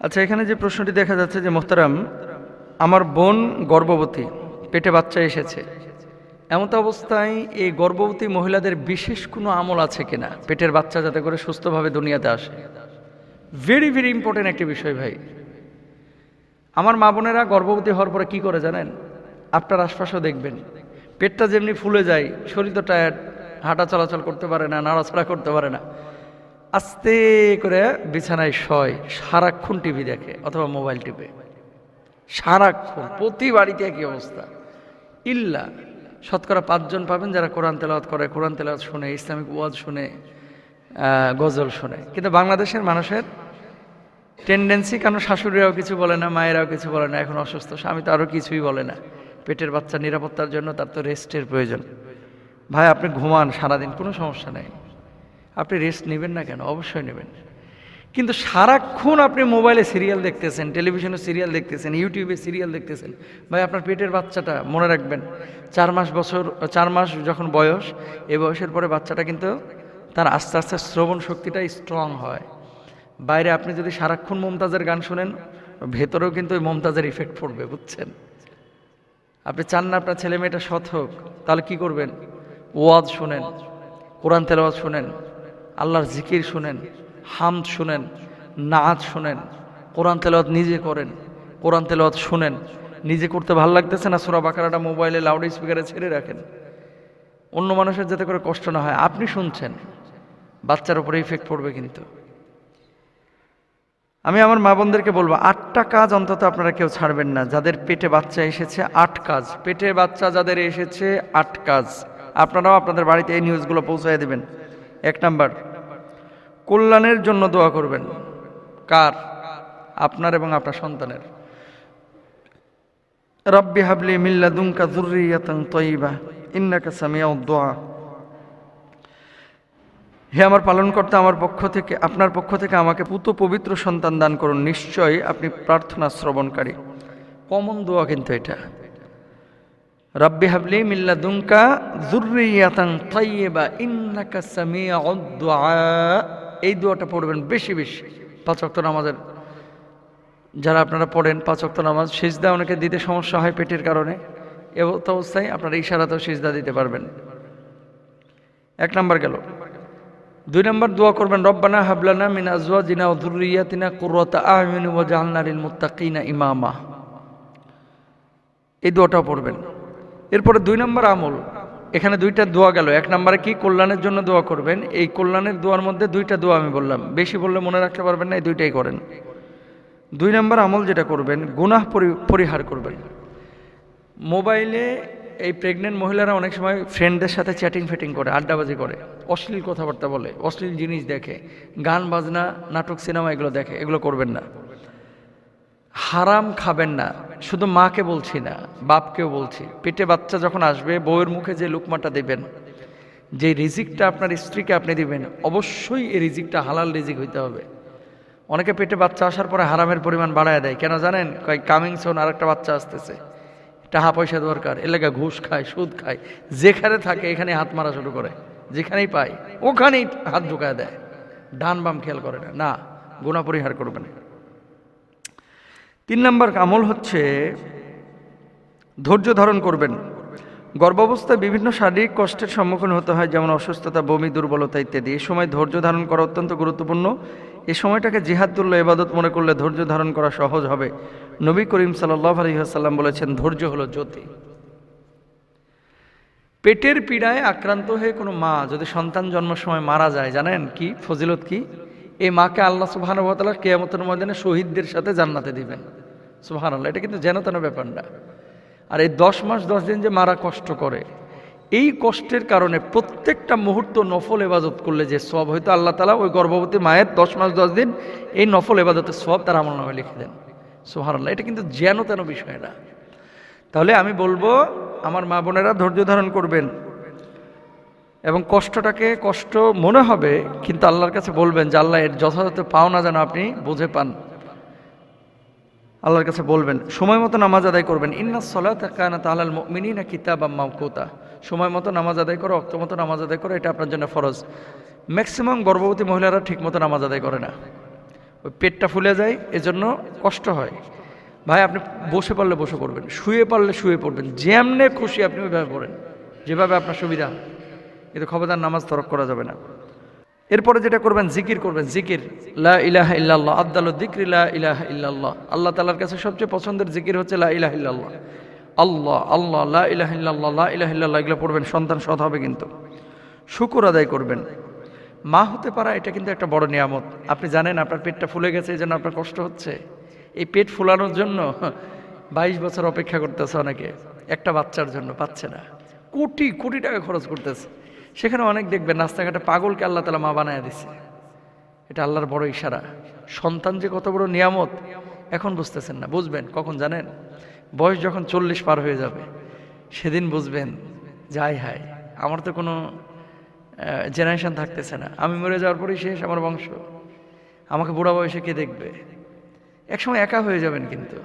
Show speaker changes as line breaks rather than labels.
আচ্ছা এখানে যে প্রশ্নটি দেখা যাচ্ছে যে, মোহতারাম, আমার বোন গর্ভবতী, পেটে বাচ্চা এসেছে। এমত অবস্থায় এই গর্ভবতী মহিলাদের বিশেষ কোনো আমল আছে কিনা? পেটের বাচ্চা যাতে করে সুস্থভাবে দুনিয়াতে আসে। ভেরি ভেরি ইম্পর্টেন্ট একটি বিষয় ভাই। আমার মা বোনেরা গর্ভবতী হওয়ার পরে কী করে জানেন? আপনার আশপাশেও দেখবেন। পেটটা যেমনি ফুলে যায়, শরীর তো টায়ার্ড হাঁটা চলাচল করতে পারে না, নাড়াচাড়া করতে পারে না। আস্তে করে বিছানায় শয়, সারাক্ষণ টিভি দেখে অথবা মোবাইল টিপে। সারাক্ষণ, প্রতি বাড়িতে একই অবস্থা। ইল্লা, শতকরা পাঁচজন পাবেন যারা কোরআন তেলাওয়াত করে, কোরআন তেলাওয়াত শুনে, ইসলামিক ওয়াজ শুনে গজল শুনে। কিন্তু বাংলাদেশের মানুষের টেন্ডেন্সি কেন শাশুড়িরাও কিছু বলে না, মায়েরাও কিছু বলে না, এখন অসুস্থ, স্বামী তো আরও কিছুই বলে না। পেটের বাচ্চা নিরাপত্তার জন্য তার তো রেস্টের প্রয়োজন। ভাই, আপনি ঘুমান সারাদিন, কোনো সমস্যা নেই। আপনি রেস্ট নেবেন না কেন? অবশ্যই নেবেন। কিন্তু সারাক্ষণ আপনি মোবাইলে সিরিয়াল দেখতেছেন টেলিভিশনে সিরিয়াল দেখতেছেন ইউটিউবে সিরিয়াল দেখতেছেন, ভাই আপনার পেটের বাচ্চাটা, মনে রাখবেন, চার মাস বছর, চার মাস যখন বয়স, এ বয়সের পরে বাচ্চাটা কিন্তু তার আস্তে আস্তে শ্রবণ শক্তিটা স্ট্রং হয়। বাইরে আপনি যদি সারাক্ষণ মমতাজের গান শোনেন, ভেতরেও কিন্তু ওই মমতাজের ইফেক্ট পড়বে, বুঝছেন? আপনি চান না আপনার ছেলে মেয়েটা সৎ হোক, তাহলে কি করবেন? ওয়াজ শোনেন, কোরআন তেলাওয়াজ শুনেন আল্লাহর জিকির শুনেন, হামদ শুনেন নাচ শুনেন, কোরআন তেলাওয়াত নিজে করেন, কোরআন তেলাওয়াত শুনেন। নিজে করতে ভালো লাগতেছে না? সুরা বাকারাটা মোবাইলে লাউড স্পিকারে ছেড়ে রাখেন। অন্য মানুষের যাতে করে কষ্ট না হয়, আপনি শুনছেন। বাচ্চার উপরে ইফেক্ট পড়বে কিন্তু। আমি আমার মা বোনদেরকে বলব, আটটা কাজ অন্তত আপনারা কেউ ছাড়বেন না। যাদের পেটে বাচ্চা এসেছে, আট কাজ। পেটে বাচ্চা যাদের এসেছে, আট কাজ। আপনারাও আপনাদের বাড়িতে এই নিউজগুলো পৌঁছায় দেবেন। এক নাম্বার, কল্যাণের জন্য দোয়া করবেন। কার? আপনার এবং আপনার সন্তানের। রব্বি হাবলি মিল্লা দুমকা জুরিয়াতান তৈবা ইন্নাকা সামিয়াউদ দোয়া। হে আমার পালন পালনকর্তা, আমার পক্ষ থেকে, আপনার পক্ষ থেকে আমাকে পুত পবিত্র সন্তান দান করুন। নিশ্চয়ই আপনি প্রার্থনা শ্রবণকারী। কমন দোয়া কিন্তু এটা। রব্বি হাবলি মিল্লা দুমকা জুরিয়াতান তৈবা ইন্নাকা সামিয়াউদ দোয়া এই দোয়াটা পড়বেন বেশি বেশি, পাঁচ ওয়াক্ত নামাজের। যারা আপনারা পড়েন পাঁচ ওয়াক্ত নামাজ, সিজদা অনেকে দিতে সমস্যা হয় পেটের কারণে। এ অবস্থায় আপনারা ইশারাতেও সিজদা দিতে পারবেন। এক নাম্বার গেল। দুই নম্বর দোয়া করবেন, রব্বানা হাবলানা মিন আজওয়াজিনা ওয়া যুররিয়াতিনা কুররাতা আয়ুন ওয়া জাআলনা লিল মুত্তাকিনা ইমামা। এই দোয়াটাও পড়বেন। এরপরে দুই নম্বর আমল। এখানে দুইটা দোয়া গেল। এক নম্বরে, কি কল্যাণের জন্য দোয়া করবেন? এই কল্যাণের দোয়ার মধ্যে দুইটা দোয়া আমি বললাম। বেশি বললে মনে রাখতে পারবেন না, এই দুইটাই করেন। দুই নম্বর আমল যেটা করবেন, গুনাহ পরি- পরিহার করবেন। মোবাইলে এই প্রেগনেন্ট মহিলারা অনেক সময় ফ্রেন্ডদের সাথে চ্যাটিং ফেটিং করে, আড্ডাবাজি করে, অশ্লীল কথাবার্তা বলে, অশ্লীল জিনিস দেখে, গান, বাজনা, নাটক, সিনেমা এগুলো দেখে, এগুলো করবেন না। হারাম খাবেন না। শুধু মাকে বলছি না, বাপকেও বলছি। পেটে বাচ্চা যখন আসবে, বউয়ের মুখে যে লুকমাটা দেবেন, যে রিজিকটা আপনার স্ত্রীকে আপনি দিবেন, অবশ্যই এই রিজিকটা, হালাল রিজিক হইতে হবে। অনেকে পেটে বাচ্চা আসার পরে হারামের পরিমাণ বাড়ায় দেয়। কেন জানেন? কয়, কামিং সোন আর একটা বাচ্চা আসতেছে। টাকা পয়সা দরকার। এলাকা ঘুষ খায়, সুদ খায়। যেখানে থাকে এখানে হাত মারা শুরু করে। যেখানেই পায়, ওখানেই হাত ঢুকায় দেয়। ডান বাম খেয়াল করে না। না গুণা পরিহার করবে না। তিন নম্বর আমল হচ্ছে ধৈর্য ধারণ করবেন। গর্ভাবস্থায় বিভিন্ন শারীরিক কষ্টের সম্মুখীন হতে হয়, যেমন অসুস্থতা, বমি, দুর্বলতা ইত্যাদি। এই সময় ধৈর্য ধারণ করা অত্যন্ত গুরুত্বপূর্ণ। এই সময়টাকে জিহাদুল্লাহ ইবাদত মনে করলে ধৈর্য ধারণ করা সহজ হবে। নবী করিম সাল্লাহ আলহিহাসাল্লাম বলেছেন, ধৈর্য হলো জ্যোতি। পেটের পীড়ায় আক্রান্ত হয়ে কোনো মা যদি সন্তান জন্মের সময় মারা যায়, জানেন কি ফজিলত কি? এই মাকে আল্লাহ সুবাহানুভাতালা কেয়ামতের ময়দানে শহীদদের সাথে জান্নাতে দিবেন। সুবাহান আল্লাহ এটা কিন্তু যেন তেন ব্যাপার না। আর এই দশ মাস, দশ দিন যে মারা কষ্ট করে, এই কষ্টের কারণে প্রত্যেকটা মুহূর্ত নফল এবাদত করলে যে সব হয়তো আল্লাহ তালা ওই গর্ভবতী মায়ের দশ মাস, দশ দিন এই নফল এবাদতের সব তার আমল নামে লিখে দেন। সুহার আল্লাহ এটা কিন্তু যেন তেন বিষয় না। তাহলে আমি বলব, আমার মা বোনেরা ধৈর্য ধারণ করবেন। এবং কষ্টটাকে কষ্ট মনে হবে, কিন্তু আল্লাহর কাছে বলবেন যে, আল্লাহ, এর যথাযথ পাওনা যেন আপনি বুঝে পান। আল্লাহর কাছে বলবেন, সময় মতো নামাজ আদায় করবেন। ইন্না সলাত কানা তাহলাল মিনি না কিতাব মাউকুতা সময় মতো নামাজ আদায় করো, অক্ত মতো নামাজ আদায় করো, এটা আপনার জন্য ফরজ। ম্যাক্সিমাম গর্ভবতী মহিলারা ঠিক মতো নামাজ আদায় করে না। ওই পেটটা ফুলে যায়, এজন্য কষ্ট হয়। ভাই, আপনি বসে পারলে বসে পড়বেন, শুয়ে পারলে শুয়ে পড়বেন, যেমনে খুশি আপনি ওইভাবে পড়েন, যেভাবে আপনার সুবিধা। কিন্তু খবরদার নামাজ তরক করা যাবে না। এরপরে যেটা করবেন, জিকির করবেন, জিকির। লা ইলাহা ইল্লাল্লাহ আব্দাল দিক্রি লা ইলাহা ইল্লাল্লাহ। আল্লাহ তালার কাছে সবচেয়ে পছন্দের জিকির হচ্ছে লা ইল্লাল্লাহ। আল্লাহ আল্লাহ, লা ইলাহা ইল্লাল্লাহ, লা ইলাহা এগুলো পড়বেন, সন্তান সৎ হবে কিন্তু। শুকুর আদায় করবেন। মা হতে পারা এটা কিন্তু একটা বড় নিয়ামত। আপনি জানেন আপনার পেটটা ফুলে গেছে, এই জন্য আপনার কষ্ট হচ্ছে। এই পেট ফুলানোর জন্য বাইশ বছর অপেক্ষা করতেছে অনেকে। একটা বাচ্চার জন্য, পাচ্ছে না। কোটি কোটি টাকা খরচ করতেছে। সেখানে অনেক দেখবেন রাস্তাঘাটে পাগলকে আল্লাহ তালা মা বানায় দিছে। এটা আল্লাহর বড় ইশারা। সন্তান যে কত বড় নিয়ামত, এখন বুঝতেছেন না। বুঝবেন, কখন জানেন? বয়স যখন চল্লিশ পার হয়ে যাবে, সেদিন বুঝবেন যাই হাই আমার তো কোনো জেনারেশন থাকতেছে না। আমি মরে যাওয়ার পরেই শেষ আমার বংশ। আমাকে বুড়া বয়সে কে দেখবে? একসময় একা হয়ে যাবেন কিন্তু।